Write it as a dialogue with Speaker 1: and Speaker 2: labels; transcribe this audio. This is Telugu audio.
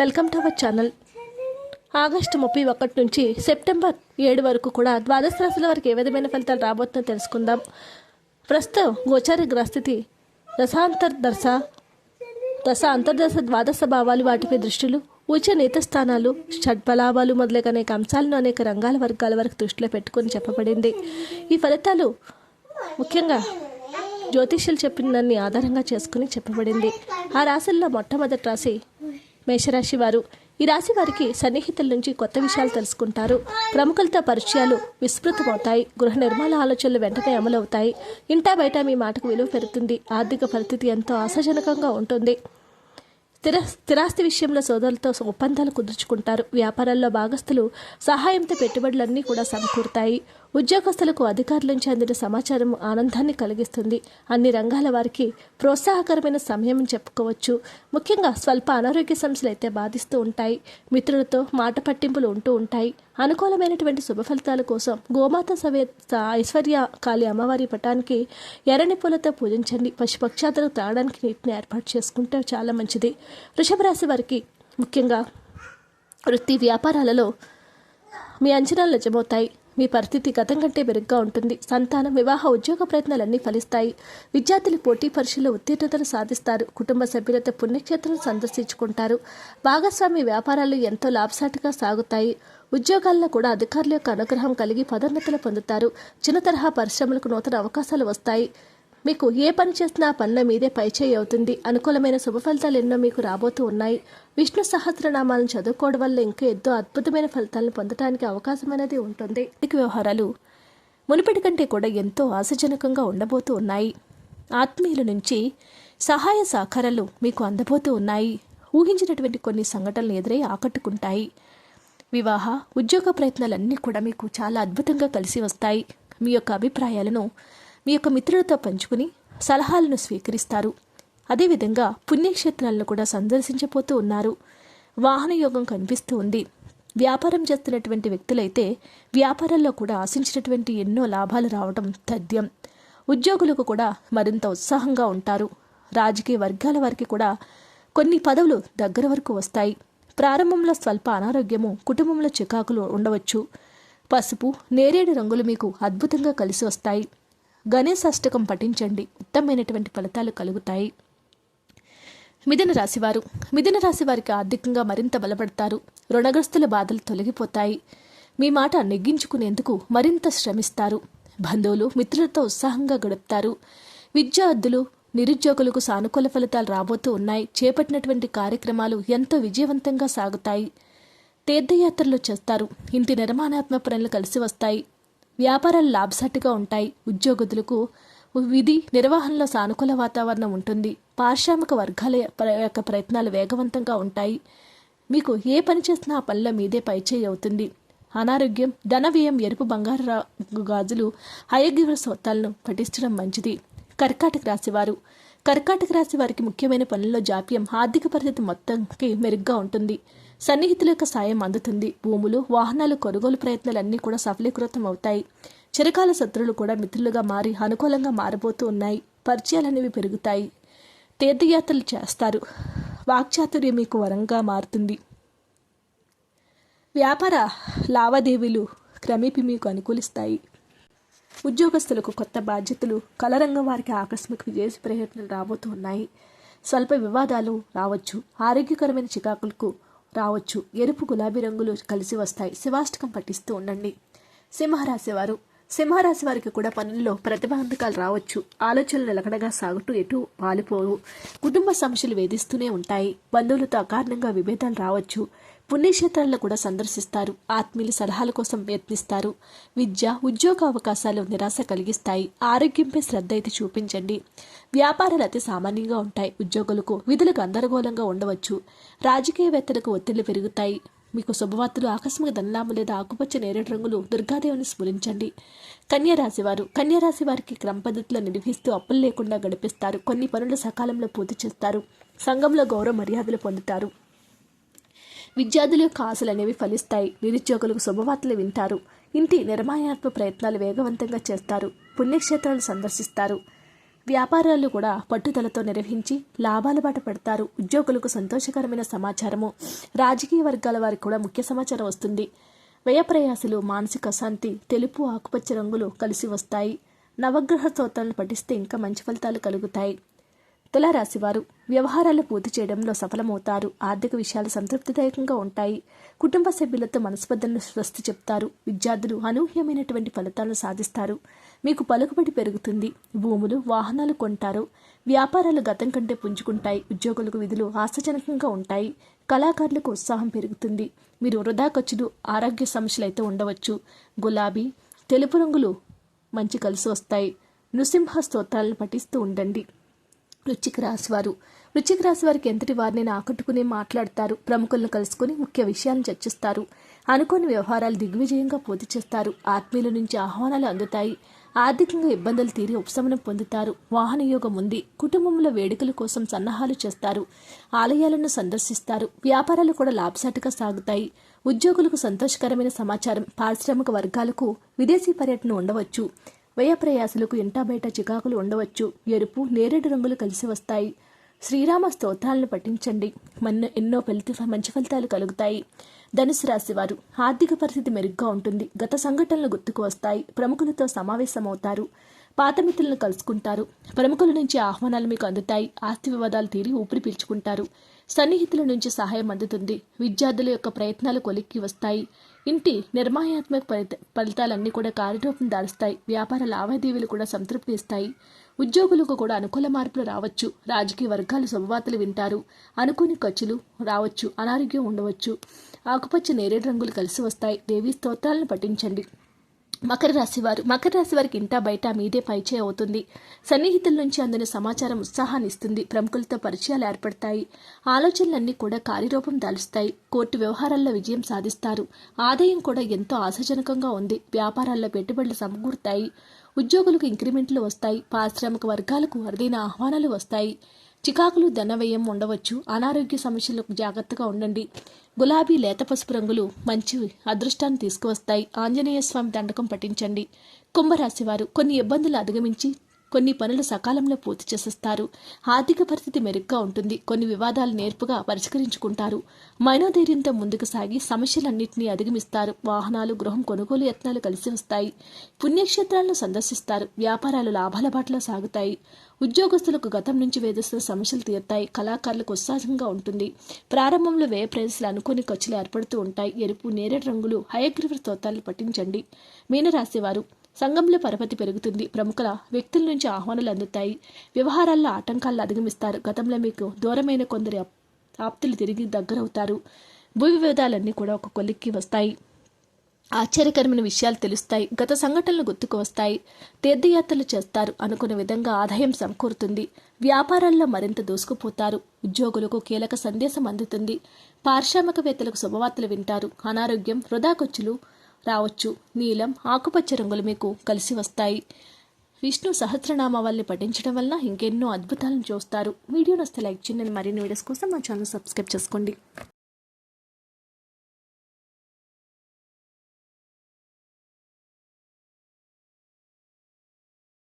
Speaker 1: Welcome to our channel. August ముప్పై ఒకటి నుంచి సెప్టెంబర్ ఏడు వరకు కూడా ద్వాదశ రాశుల వరకు ఏ విధమైన ఫలితాలు రాబోతుందో తెలుసుకుందాం. ప్రస్తుతం గోచార గ్రహస్థితి రసాంతర్దశ దశ అంతర్దశ ద్వాదశ భావాలు వాటిపై దృష్టిలు ఉచ నేతస్థానాలు స్థానాలు షడ్ఫలాభాలు మొదలైన అనేక అంశాలను అనేక రంగాల వర్గాల వరకు దృష్టిలో పెట్టుకొని చెప్పబడింది. ఈ ఫలితాలు ముఖ్యంగా జ్యోతిష్యులు చెప్పిన దాన్ని ఆధారంగా చేసుకుని చెప్పబడింది. ఆ రాశుల్లో మొట్టమొదటి రాశి మేషరాశి వారు. ఈ రాశి వారికి సన్నిహితుల నుంచి కొత్త విషయాలు తెలుసుకుంటారు. ప్రముఖులతో పరిచయాలు విస్తృతమవుతాయి. గృహ నిర్మాణ ఆలోచనలు వెంటనే అమలవుతాయి. ఇంటా బయట మీ మాటకు విలువ పెరుగుతుంది. ఆర్థిక పరిస్థితి ఎంతో ఆశాజనకంగా ఉంటుంది. స్థిర స్థిరాస్తి విషయంలో సోదరులతో ఒప్పందాలు కుదుర్చుకుంటారు. వ్యాపారాల్లో భాగస్తులు సహాయంతో పెట్టుబడులన్నీ కూడా సమకూరుతాయి. ఉద్యోగస్తులకు అధికారుల నుంచి అందిన సమాచారం ఆనందాన్ని కలిగిస్తుంది. అన్ని రంగాల వారికి ప్రోత్సాహకరమైన సమయం చెప్పుకోవచ్చు. ముఖ్యంగా స్వల్ప అనారోగ్య సమస్యలు అయితే బాధిస్తూ ఉంటాయి. మిత్రులతో మాట పట్టింపులు ఉంటూ ఉంటాయి. అనుకూలమైనటువంటి శుభ ఫలితాల కోసం గోమాత సవే ఐశ్వర్య కాళీ అమ్మవారి పటానికి ఎర్రని పూలతో పూజించండి. పశుపక్షాతులకు తాగడానికి నీటిని ఏర్పాటు చేసుకుంటే చాలా మంచిది. వృషభ రాశి వారికి ముఖ్యంగా వృత్తి వ్యాపారాలలో మీ అంచనాలు నిజమవుతాయి. మీ పరిస్థితి గతం కంటే మెరుగ్గా ఉంటుంది. సంతానం వివాహ ఉద్యోగ ప్రయత్నాలన్నీ ఫలిస్తాయి. విద్యార్థులు పోటీ పరీక్షల్లో ఉత్తీర్ణతను సాధిస్తారు. కుటుంబ సభ్యులతో పుణ్యక్షేత్రం సందర్శించుకుంటారు. భాగస్వామి వ్యాపారాలు ఎంతో లాభసాటిగా సాగుతాయి. ఉద్యోగాల్లో కూడా అధికారుల యొక్క అనుగ్రహం కలిగి పదోన్నతులు పొందుతారు. చిన్న తరహా పరిశ్రమలకు నూతన అవకాశాలు వస్తాయి. మీకు ఏ పని చేసినా పనుల మీదే పైచేయి అవుతుంది. అనుకూలమైన శుభ ఫలితాలు ఎన్నో మీకు రాబోతూ ఉన్నాయి. విష్ణు సహస్రనామాలను చదువుకోవడం వల్ల ఇంకా ఎంతో అద్భుతమైన ఫలితాలను పొందడానికి అవకాశం అనేది ఉంటుంది. ఆర్థిక వ్యవహారాలు మునుపటి కంటే కూడా ఎంతో ఆశాజనకంగా ఉండబోతూ ఉన్నాయి. ఆత్మీయుల నుంచి సహాయ సహకారాలు మీకు అందబోతూ ఉన్నాయి. ఊహించినటువంటి కొన్ని సంఘటనలు ఎదురై ఆకట్టుకుంటాయి. వివాహ ఉద్యోగ ప్రయత్నాలన్నీ కూడా మీకు చాలా అద్భుతంగా కలిసి వస్తాయి. మీ యొక్క అభిప్రాయాలను మీ యొక్క మిత్రులతో పంచుకుని సలహాలను స్వీకరిస్తారు. అదేవిధంగా పుణ్యక్షేత్రాలను కూడా సందర్శించబోతూ ఉన్నారు. వాహన యోగం కనిపిస్తూ ఉంది. వ్యాపారం చేస్తున్నటువంటి వ్యక్తులైతే వ్యాపారంలో కూడా ఆశించినటువంటి ఎన్నో లాభాలు రావడం తథ్యం. ఉద్యోగులకు కూడా మరింత ఉత్సాహంగా ఉంటారు. రాజకీయ వర్గాల వారికి కూడా కొన్ని పదవులు దగ్గర వరకు వస్తాయి. ప్రారంభంలో స్వల్ప అనారోగ్యము కుటుంబంలో చికాకులు ఉండవచ్చు. పసుపు నేరేడు రంగులు మీకు అద్భుతంగా కలిసి వస్తాయి. గణేశ అష్టకం పఠించండి. ఉత్తమమైనటువంటి ఫలితాలు కలుగుతాయి. మిథున రాశివారు మిథున రాశి వారికి ఆర్థికంగా మరింత బలపడతారు. రుణగ్రస్తుల బాధలు తొలగిపోతాయి. మీ మాట నెగ్గించుకునేందుకు మరింత శ్రమిస్తారు. బంధువులు మిత్రులతో ఉత్సాహంగా గడుపుతారు. విద్యార్థులు నిరుద్యోగులకు సానుకూల ఫలితాలు రాబోతూ ఉన్నాయి. చేపట్టినటువంటి కార్యక్రమాలు ఎంతో విజయవంతంగా సాగుతాయి. తీర్థయాత్రలు చేస్తారు. ఇంటి నిర్మాణాత్మక పనులు కలిసి వస్తాయి. వ్యాపారాలు లాభసాటిగా ఉంటాయి. ఉద్యోగులకు విధి నిర్వహణలో సానుకూల వాతావరణం ఉంటుంది. పారిశ్రామిక వర్గాల యొక్క ప్రయత్నాలు వేగవంతంగా ఉంటాయి. మీకు ఏ పని చేసినా ఆ పనిలో మీదే పైచేయి అవుతుంది. అనారోగ్యం ధన వ్యయం ఎరుపు బంగారు రా- గాజులు అయోగ్య సొత్తాలను పఠించడం మంచిది. కర్కాటక రాశివారు కర్కాటక రాశి వారికి ముఖ్యమైన పనుల్లో జాప్యం ఆర్థిక పరిస్థితి మొత్తంకి మెరుగ్గా ఉంటుంది. సన్నిహితుల యొక్క సాయం అందుతుంది. భూములు వాహనాలు కొనుగోలు ప్రయత్నాలన్నీ కూడా సఫలీకృతం అవుతాయి. చిరకాల శత్రులు కూడా మిత్రులుగా మారి అనుకూలంగా మారబోతూ ఉన్నాయి. పరిచయాలనేవి పెరుగుతాయి. తీర్థయాత్రలు చేస్తారు. వాక్చాతుర్యం మీకు వరంగా మారుతుంది. వ్యాపార లావాదేవీలు క్రమేపీ మీకు అనుకూలిస్తాయి. ఉద్యోగస్తులకు కొత్త బాధ్యతలు కలరంగం వారికి ఆకస్మిక విజయ ప్రయత్నాలు రాబోతూ ఉన్నాయి. స్వల్ప వివాదాలు రావచ్చు. ఆరోగ్యకరమైన చికాకులకు రావచ్చు. ఎరుపు గులాబీ రంగులు కలిసి వస్తాయి. శివాష్టకం పఠిస్తూ ఉండండి. సింహరాశి వారు సింహరాశి వారికి కూడా పనుల్లో ప్రతిబంధకాలు రావచ్చు. ఆలోచనలు నిలకడగా సాగుతూ ఎటు వాలిపోవు కుటుంబ సమస్యలు వేధిస్తూనే ఉంటాయి. బంధువులతో అకారణంగా విభేదాలు రావచ్చు. పుణ్యక్షేత్రాలను కూడా సందర్శిస్తారు. ఆత్మీయుల సలహాల కోసం ప్రయత్నిస్తారు. విద్య ఉద్యోగ అవకాశాలు నిరాశ కలిగిస్తాయి. ఆరోగ్యంపై శ్రద్ధ అయితే చూపించండి. వ్యాపారాలు అతి సామాన్యంగా ఉంటాయి. ఉద్యోగులకు విధులు గందరగోళంగా ఉండవచ్చు. రాజకీయవేత్తలకు ఒత్తిళ్ళు పెరుగుతాయి. మీకు శుభవార్తలు ఆకస్మిక ధనలాభం లేదా ఆకుపచ్చ నేరేడు రంగులు దుర్గాదేవిని స్మరించండి కన్యరాశివారు కన్యరాశి కన్యారాశి వారికి క్రమ పద్ధతిలో నిర్వహిస్తూ అప్పులు లేకుండా గడిపిస్తారు. కొన్ని పనులు సకాలంలో పూర్తి చేస్తారు. సంఘంలో గౌరవ మర్యాదలు పొందుతారు. విద్యార్థుల యొక్క ఆశలు అనేవి ఫలిస్తాయి. నిరుద్యోగులకు శుభవార్తలు వింటారు. ఇంటి నిర్మాణాత్మక ప్రయత్నాలు వేగవంతంగా చేస్తారు. పుణ్యక్షేత్రాలు సందర్శిస్తారు. వ్యాపారాలు కూడా పట్టుదలతో నిర్వహించి లాభాల బాట పెడతారు. ఉద్యోగులకు సంతోషకరమైన సమాచారము. రాజకీయ వర్గాల వారికి కూడా ముఖ్య సమాచారం వస్తుంది. వ్యయప్రయాసులు మానసిక శాంతి తెలుపు ఆకుపచ్చ రంగులు కలిసి వస్తాయి. నవగ్రహ స్తోత్రాలను పఠిస్తే ఇంకా మంచి ఫలితాలు కలుగుతాయి. తులారాశివారు వ్యవహారాలు పూర్తి చేయడంలో సఫలమవుతారు. ఆర్థిక విషయాలు సంతృప్తిదాయకంగా ఉంటాయి. కుటుంబ సభ్యులతో మనస్పర్ధలను స్వస్తి చెప్తారు. విద్యార్థులు అనూహ్యమైనటువంటి ఫలితాలను సాధిస్తారు. మీకు పలుకుబడి పెరుగుతుంది. భూములు వాహనాలు కొంటారు. వ్యాపారాలు గతం కంటే పుంజుకుంటాయి. ఉద్యోగులకు విధులు ఆశాజనకంగా ఉంటాయి. కళాకారులకు ఉత్సాహం పెరుగుతుంది. మీరు వృధా ఖర్చులు ఆరోగ్య సమస్యలు అయితే ఉండవచ్చు. గులాబీ తెలుపు రంగులు మంచి కలిసి వస్తాయి. నృసింహ స్తోత్రాలను పఠిస్తూ ఉండండి. వృచ్చిక రాశి వారు వృచ్చిక రాశి వారికి ఎంతటి వారిని ఆకట్టుకుని మాట్లాడతారు. ప్రముఖులను కలుసుకుని ముఖ్య విషయాలను చర్చిస్తారు. అనుకోని వ్యవహారాలు దిగ్విజయంగా పూర్తి చేస్తారు. ఆత్మీయుల నుంచి ఆహ్వానాలు అందుతాయి. ఆర్థికంగా ఇబ్బందులు తీరి ఉపశమనం పొందుతారు. వాహన యోగం ఉంది. కుటుంబంలో వేడుకల కోసం సన్నాహాలు చేస్తారు. ఆలయాలను సందర్శిస్తారు. వ్యాపారాలు కూడా లాభసాటిగా సాగుతాయి. ఉద్యోగులకు సంతోషకరమైన సమాచారం. పారిశ్రామిక వర్గాలకు విదేశీ పర్యటన ఉండవచ్చు. వ్యయ ప్రయాసలకు ఇంటా బయట చికాకులు ఉండవచ్చు. ఎరుపు నేరేడు రంగులు కలిసి వస్తాయి. శ్రీరామ స్తోత్రాలను పఠించండి. మన ఎన్నో ఫలిత మంచి ఫలితాలు కలుగుతాయి. ధనుసు రాశి వారు ఆర్థిక పరిస్థితి మెరుగ్గా ఉంటుంది. గత సంఘటనలు గుర్తుకు వస్తాయి. ప్రముఖులతో సమావేశమవుతారు. పాత మిత్రులను కలుసుకుంటారు. ప్రముఖుల నుంచి ఆహ్వానాలు మీకు అందుతాయి. ఆస్తి వివాదాలు తీరి ఊపిరి పీల్చుకుంటారు. సన్నిహితుల నుంచి సహాయం అందుతుంది. విద్యార్థుల యొక్క ప్రయత్నాలు కొలిక్కి వస్తాయి. ఇంటి నిర్మాణాత్మక ఫలిత ఫలితాలన్నీ కూడా కార్యరూపం దాలుస్తాయి వ్యాపార లావాదేవీలు కూడా సంతృప్తి ఇస్తాయి ఉద్యోగులకు కూడా అనుకూల మార్పులు రావచ్చు. రాజకీయ వర్గాలు శుభవార్తలు వింటారు. అనుకోని ఖర్చులు రావచ్చు. అనారోగ్యం ఉండవచ్చు. ఆకుపచ్చ నేరేడు రంగులు కలిసి వస్తాయి. దేవీ స్తోత్రాలను పఠించండి. మకర రాశి వారు మకర రాశి వారికి ఇంటా బయట మీదే పైచే అవుతుంది. సన్నిహితుల నుంచి అందిన సమాచారం ఉత్సాహాన్ని ఇస్తుంది. ప్రముఖులతో పరిచయాలు ఏర్పడతాయి. ఆలోచనలన్నీ కూడా కార్యరూపం దాలుస్తాయి. కోర్టు వ్యవహారాల్లో విజయం సాధిస్తారు. ఆదాయం కూడా ఎంతో ఆశాజనకంగా ఉంది. వ్యాపారాల్లో పెట్టుబడులు సమకూరుతాయి. ఉద్యోగులకు ఇంక్రిమెంట్లు వస్తాయి. పారిశ్రామిక వర్గాలకు అరుదైన ఆహ్వానాలు వస్తాయి. చికాకులు ధనవ్యయం ఉండవచ్చు. అనారోగ్య సమస్యలకు జాగ్రత్తగా ఉండండి. గులాబీ లేత పసుపు రంగులు మంచి అదృష్టాన్ని తీసుకువస్తాయి. ఆంజనేయ స్వామి దండకం పఠించండి. కుంభరాశి వారు కొన్ని ఇబ్బందులు అధిగమించి కొన్ని పనులు సకాలంలో పూర్తి చేసేస్తారు. ఆర్థిక పరిస్థితి మెరుగ్గా ఉంటుంది. కొన్ని వివాదాలు నేర్పుగా పరిష్కరించుకుంటారు. మైనోధైర్యంతో ముందుకు సాగి సమస్యలన్నింటినీ అధిగమిస్తారు. వాహనాలు గృహం కొనుగోలు యత్నాలు కలిసి వస్తాయి. పుణ్యక్షేత్రాలను సందర్శిస్తారు. వ్యాపారాలు లాభాల బాటలో సాగుతాయి. ఉద్యోగస్తులకు గతం నుంచి వేధిస్తున్న సమస్యలు తీరుతాయి. కళాకారులకు ఉత్సాహంగా ఉంటుంది. ప్రారంభంలో వ్యయ ప్రదేశాలు అనుకోని ఖర్చులు ఏర్పడుతూ ఉంటాయి. ఎరుపు నేరేడు రంగులు హయగ్రీవ స్తోత్రాలు పఠించండి. మీన రాసేవారు సంఘంలో పరపతి పెరుగుతుంది. ప్రముఖుల వ్యక్తుల నుంచి ఆహ్వానాలు అందుతాయి. వ్యవహారాల్లో ఆటంకాలను అధిగమిస్తారు. గతంలో మీకు దూరమైన కొందరి ఆప్తులు తిరిగి దగ్గరవుతారు. భూ వివాదాలన్నీ కూడా ఒక కొలిక్కి వస్తాయి. ఆశ్చర్యకరమైన విషయాలు తెలుస్తాయి. గత సంఘటనలు గుర్తుకు వస్తాయి. తీర్థయాత్రలు చేస్తారు. అనుకున్న విధంగా ఆదాయం సమకూరుతుంది. వ్యాపారాల్లో మరింత దూసుకుపోతారు. ఉద్యోగులకు కీలక సందేశం అందుతుంది. పారిశ్రామికవేత్తలకు శుభవార్తలు వింటారు. అనారోగ్యం వృధా ఖర్చులు రావచ్చు. నీలం ఆకుపచ్చ రంగులు మీకు కలిసి వస్తాయి. విష్ణు సహస్రనామావల్ని పఠించడం వల్ల ఇంకెన్నో అద్భుతాలను చూస్తారు. వీడియో నస్తే లైక్ చేయండి. మరిన్ని వీడియోస్ కోసం మా ఛానల్ సబ్స్క్రైబ్ చేసుకోండి.